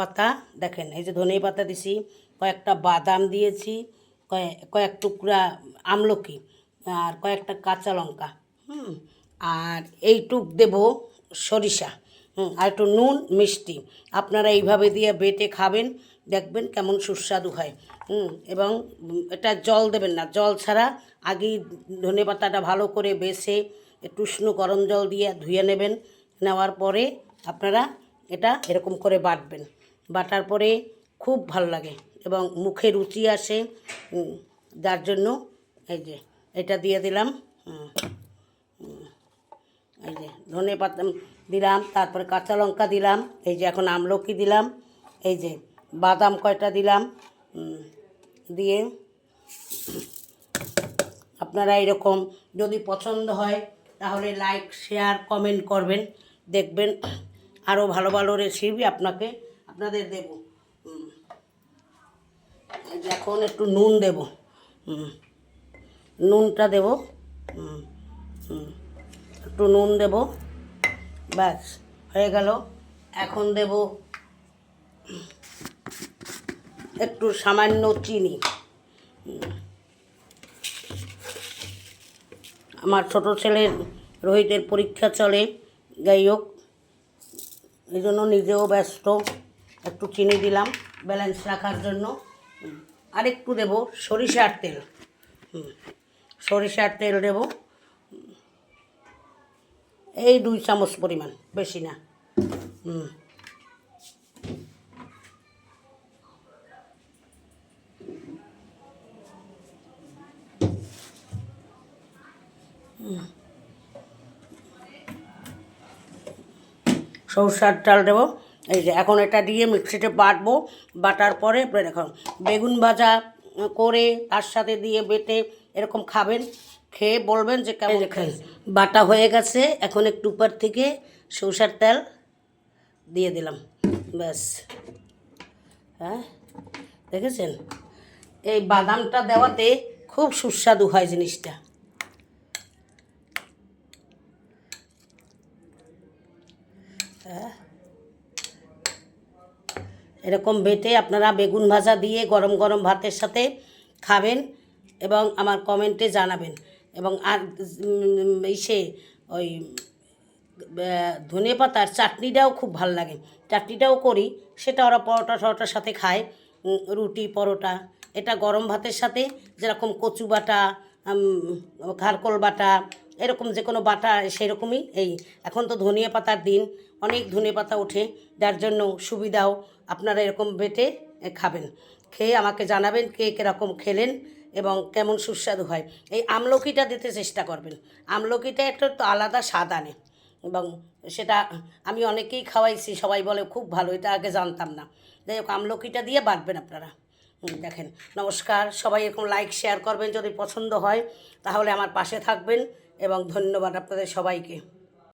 পাতা, দেখেন, এই যে ধনিয়া পাতা দিছি, কয়েকটা বাদাম দিয়েছি কয়েক কয়েক টুকরা আমলকি, আর কয়েকটা কাঁচা লঙ্কা, হুম, আর এইটুক দেব সরিষা, হুম, আর একটু নুন, মিষ্টি, আপনারা এইভাবে দিয়ে বেটে খাবেন, দেখবেন কেমন সুস্বাদু হয়, হুম, এবং এটা জল দেবেন না, জল ছাড়া আগেই ধনে পাতাটা ভালো করে বেছে, একটু উষ্ণ গরম জল দিয়ে ধুয়ে নেবেন, নেওয়ার পরে আপনারা এটা এরকম করে বাটবেন। বাটার পরে খুব ভালো লাগে এবং মুখে রুচি আসে যার জন্য এই যে এটা দিয়ে দিলাম এই যে ধনে পাতা দিলাম, তারপরে কাঁচা লঙ্কা দিলাম, এই যে এখন আমলকি দিলাম, এই যে বাদাম কয়টা দিলাম দিয়ে আপনারা এরকম যদি পছন্দ হয় তাহলে লাইক, শেয়ার, কমেন্ট করবেন, দেখবেন আরও ভালো ভালো রেসিপি আপনাকে আপনাদের দেব। এখন একটু নুন দেব। নুনটা দেব। একটু নুন দেব। ব্যাস, হয়ে গেল। এখন দেব একটু সামান্য চিনি। আমার ছোট ছেলের রোহিতের পরীক্ষা চলে, যাই হোক। এই জন্য নিজেও ব্যস্ত। একটু চিনি দিলাম ব্যালেন্স রাখার জন্য। আর একটু দেবো সরিষার তেল। সরিষার তেল দেব। এই দুই চামচ পরিমাণ, বেশি না। হুম। সরষার ডাল দেবো। এই যে এখন এটা দিয়ে মিক্সিতে বাটবো বাটার পরে দেখুন বেগুন ভাজা করে তার সাথে দিয়ে বেটে এরকম খাবেন খেয়ে বলবেন যে কেমন খাই বাটা হয়ে গেছে এখন একটু উপর থেকে সরষার তেল দিয়ে দিলাম ব্যাস। হ্যাঁ দেখেছেন? এই বাদামটা দেওয়াতে খুব সুস্বাদু হয় জিনিসটা। এরকম বেটে আপনারা বেগুন ভাজা দিয়ে গরম গরম ভাতের সাথে খাবেন এবং আমার কমেন্টে জানাবেন। এবং আর ইসে ওই ধনে পাতার চাটনিটাও খুব ভালো লাগে। চাটনিটাও করি, সেটা ওরা পরোটা টরোটার সাথে খায়। রুটি, পরোটা, এটা গরম ভাতের সাথে যেরকম কচু বাটা খারকোল বাটা এরকম যে কোনো বাটা সেরকমই। এই এখন তো ধনিয়া পাতার দিন, অনেক ধনে পাতা ওঠে, যার জন্য সুবিধাও আপনারা এরকম বেটে খাবেন। খেয়ে আমাকে জানাবেন কে কীরকম খেলেন এবং কেমন সুস্বাদু হয়। এই আমলকিটা দিতে চেষ্টা করবেন। আমলকিটা একটা তো আলাদা স্বাদ আনে এবং সেটা আমি অনেকেই খাওয়াইছি, সবাই বলে খুব ভালো, এটা আগে জানতাম না। যাই হোক, আমলকিটা দিয়ে বাটবেন আপনারা। দেখেন, নমস্কার, সবাই এরকম লাইক শেয়ার করবেন যদি পছন্দ হয়, তাহলে আমার পাশে থাকবেন। এবং ধন্যবাদ আপনাদের সবাইকে।